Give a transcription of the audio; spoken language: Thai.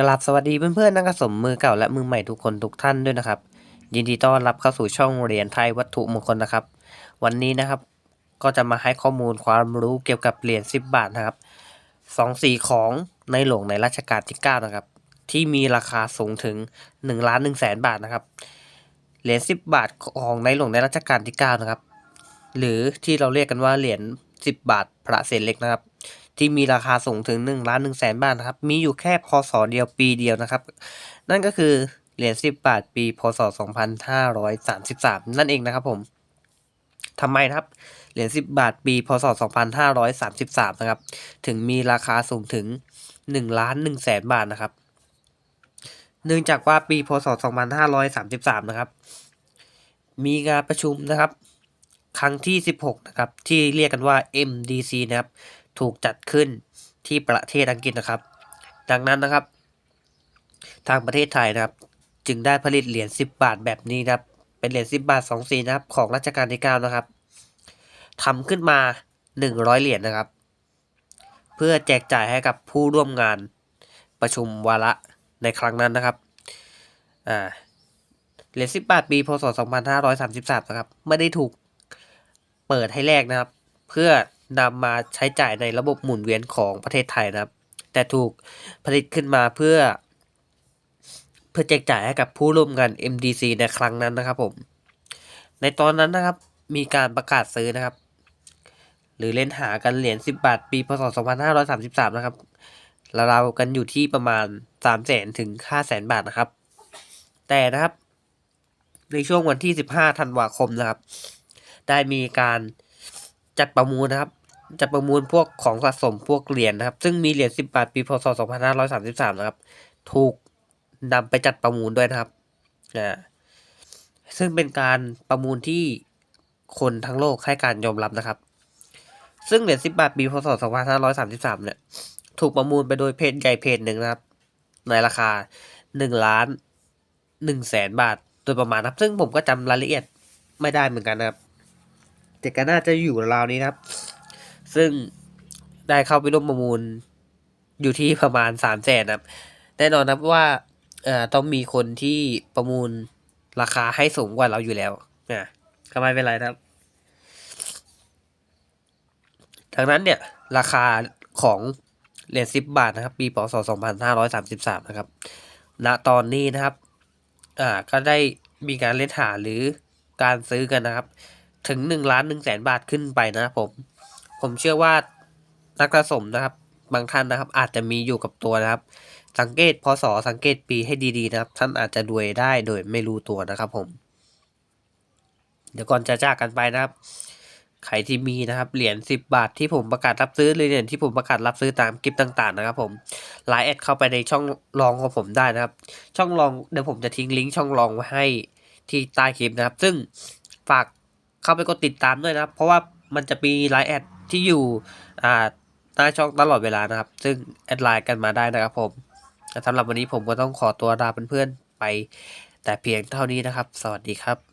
กราบสวัสดีเพื่อนๆนักสะสมมือเก่าและมือใหม่ทุกคนทุกท่านด้วยนะครับ ยินดีต้อนรับเข้าสู่ช่องเหรียญไทยวัตถุมงคลนะครับ วันนี้นะครับก็จะมาให้ข้อมูลความรู้เกี่ยวกับเหรียญ10 บาทนะครับสองสีของในหลวงในรัชกาลที่9นะครับที่มีราคาสูงถึง1ล้าน1แสนบาทนะครับเหรียญ10 บาทของในหลวงในรัชกาลที่9นะครับหรือที่เราเรียกกันว่าเหรียญ10 บาทพระเศษเล็กนะครับ ที่มีราคาสูงถึง1ล้าน1แสนบาทนะครับ มีอยู่แค่พศเดียวปีเดียวนะครับ นั่นก็คือเหรียญ10 บาทปี พศ 2533 นั่นเองนะครับผมทำไมนะครับ เหรียญ10 บาทปี พศ 2533 นะครับ ถึงมีราคาสูงถึง1ล้าน1แสนบาทนะครับ เนื่องจากว่าปี พศ 2533 นะครับ มีการประชุมนะครับ ครั้งที่ 16 นะครับ ที่เรียกกันว่า MDC นะครับ ถูกจัดขึ้นที่ประเทศอังกฤษนะครับ ดังนั้นนะครับ ทางประเทศไทยนะครับ จึงได้ผลิตเหรียญ10 บาทแบบนี้นะครับ เป็นเหรียญ10 บาท2สีนะครับ ของรัชกาลที่9นะครับทำขึ้นมา 100 เหรียญนะครับ เพื่อแจกจ่ายให้กับผู้ร่วมงานประชุมวาระในครั้งนั้นนะครับอ่าเหรียญ10 บาทปีพศ 2533 นะครับ ไม่ได้ถูกเปิดให้แลกนะครับ เพื่อ นำมาใช้จ่ายในระบบหมุนเวียนของประเทศไทยนะครับ แต่ถูกผลิตขึ้นมาเพื่อ เพื่อแจกจ่ายให้กับผู้ร่วมงาน MDC ในครั้งนั้นนะครับผม ในตอนนั้นนะครับมีการประกาศซื้อนะครับ หรือเล่นหากันเหรียญ10 บาท ปีพศ 2533 นะครับราวๆกันอยู่ที่ประมาณ 3 0 0แสนถึง5 0 0แสนบาทนะครับ แต่นะครับ ในช่วงวันที่ 15 ธันวาคมนะครับ ได้มีการจัดประมูลนะครับ จัดประมูลพวกของสะสมพวกเหรียญนะครับ ซึ่งมีเหรียญ10 บาท ปีพศ 2533 นะครับ ถูกนำไปจัดประมูลด้วยนะครับอ่าซึ่งเป็นการประมูลที่คนทั้งโลกให้การยอมรับนะครับ ซึ่งเหรียญ10 บาท ปีพศ 2533 เนี่ย ถูกประมูลไปโดยเพจใหญ่เพจหนึ่งนะครับ ในราคา1ล้าน1แสนบาทโดยประมาณนะครับ ซึ่งผมก็จำรายละเอียดไม่ได้เหมือนกันนะครับ แต่ก็น่าจะอยู่ราวนี้นะครับ ซึ่งได้เข้าไปร่วมประมูลอยู่ที่ประมาณสามแสนครับ แน่นอนนะครับว่าเอ่อต้องมีคนที่ประมูลราคาให้สูงกว่าเราอยู่แล้วนะก็ไม่เป็นไรนะครับดังนั้นเนี่ยราคาของเหรียญสิบบาทนะครับ ปีพศสองพันห้าร้อยสามสิบสามนะครับ ณ ตอนนี้นะครับ อ่า ก็ได้มีการเล่นหาหรือการซื้อกันนะครับ ถึงหนึ่งล้านหนึ่งแสนบาทขึ้นไปนะครับผม ผมเชื่อว่านักสะสมนะครับ บางท่านนะครับ อาจจะมีอยู่กับตัวนะครับ สังเกตพศสังเกตปีให้ดีๆนะครับ ท่านอาจจะรวยได้โดยไม่รู้ตัวนะครับ ผม เดี๋ยวก่อนจะจากกันไปนะครับใครที่มีนะครับเหรียญ10 บาทที่ผมประกาศรับซื้อหรือเหรียญที่ผมประกาศรับซื้อตามคลิปต่าง ๆ นะครับ ผมไลน์แอดเข้าไปในช่องรองของผมได้นะครับ ช่องรองเดี๋ยวผมจะทิ้งลิงก์ช่องรองไว้ให้ที่ใต้คลิปนะครับ ซึ่งฝากเข้าไปกดติดตามด้วยนะครับ เพราะว่ามันจะมีไลน์แอด ที่อยู่อ่าหน้าช่องตลอดเวลานะครับ ซึ่งแอดไลน์กันมาได้นะครับผมสำหรับวันนี้ผมก็ต้องขอตัวลาเพื่อนๆไป แต่เพียงเท่านี้นะครับ สวัสดีครับ